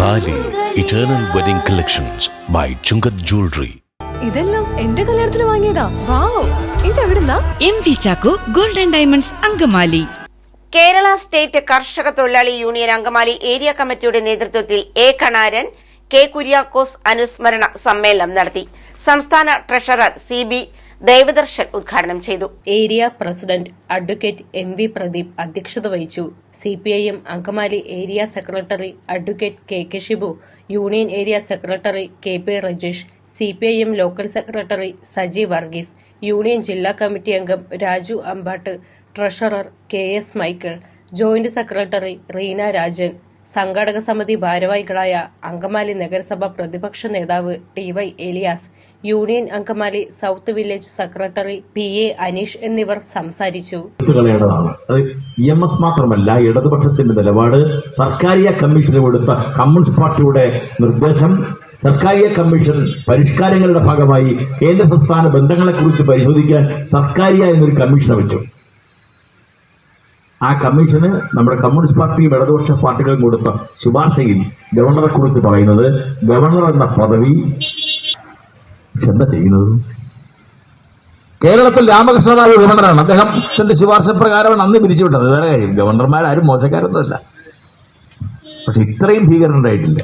Thali eternal wedding collections by Chungath jewellery ഇതെല്ലാം എന്റെ കല്യാണത്തിന് വാങ്ങിയതാ. Wow. ഇതെവിടുന്നാ? M V Chacko golden diamonds Angamaly. Kerala state കർഷക തൊഴിലാളി യൂണിയൻ അങ്കമാലി ഏരിയ കമ്മിറ്റിയുടെ നേതൃത്വത്തിൽ എ. കണാരൻ കെ. കുര്യാക്കോസ് അനുസ്മരണ സമ്മേളനം നടത്തി. സംസ്ഥാന ട്രഷറർ സി. ബി. ദേവദർശൻ ഉദ്ഘാടനം ചെയ്തു. Area president advocate M V Pradeep അധ്യക്ഷത വഹിച്ചു. C P I M Angamaly area secretary advocate K K Shibu union area secretary K P Rajesh C P I M local secretary Saji Varghese union ജില്ലാ committee അംഗം Raju Ambat treasurer K S Michael joint secretary Reena Rajan സംഘാടക സമിതി ഭാരവാഹികളായ അങ്കമാലി നഗരസഭ പ്രതിപക്ഷ നേതാവ് T Y Elias union Angamaly south village secretary P A Aneesh എന്നിവർ സംസാരിച്ചു. മാത്രമല്ല ഇടതുപക്ഷത്തിന്റെ നിലപാട് സർക്കാരിയ കമ്മീഷന് കൊടുത്ത കമ്മ്യൂണിസ്റ്റ് പാർട്ടിയുടെ നിർദ്ദേശം സർക്കാരിയ കമ്മീഷൻ പരിഷ്കാരങ്ങളുടെ ഭാഗമായി കേന്ദ്ര സംസ്ഥാന ബന്ധങ്ങളെക്കുറിച്ച് പരിശോധിക്കാൻ സർക്കാരിയ എന്നൊരു കമ്മീഷനെ വെച്ചു. ആ കമ്മീഷന് നമ്മുടെ കമ്മ്യൂണിസ്റ്റ് പാർട്ടിയും ഇടതുപക്ഷ പാർട്ടികളും കൊടുത്ത ശുപാർശയിൽ ഗവർണറെ കുറിച്ച് പറയുന്നത് ഗവർണർ എന്ന പദവി എന്താ ചെയ്യുന്നത്? കേരളത്തിൽ രാമകൃഷ്ണറാവു ഗവർണറാണ്. അദ്ദേഹത്തിന്റെ ശുപാർശ പ്രകാരമാണ് അന്ന് പിരിച്ചുവിട്ടത്. വേറെ കാര്യം ഗവർണർമാരാരും മോശക്കാരൊന്നുമല്ല. പക്ഷെ ഇത്രയും ഭീകരനുണ്ടായിട്ടില്ല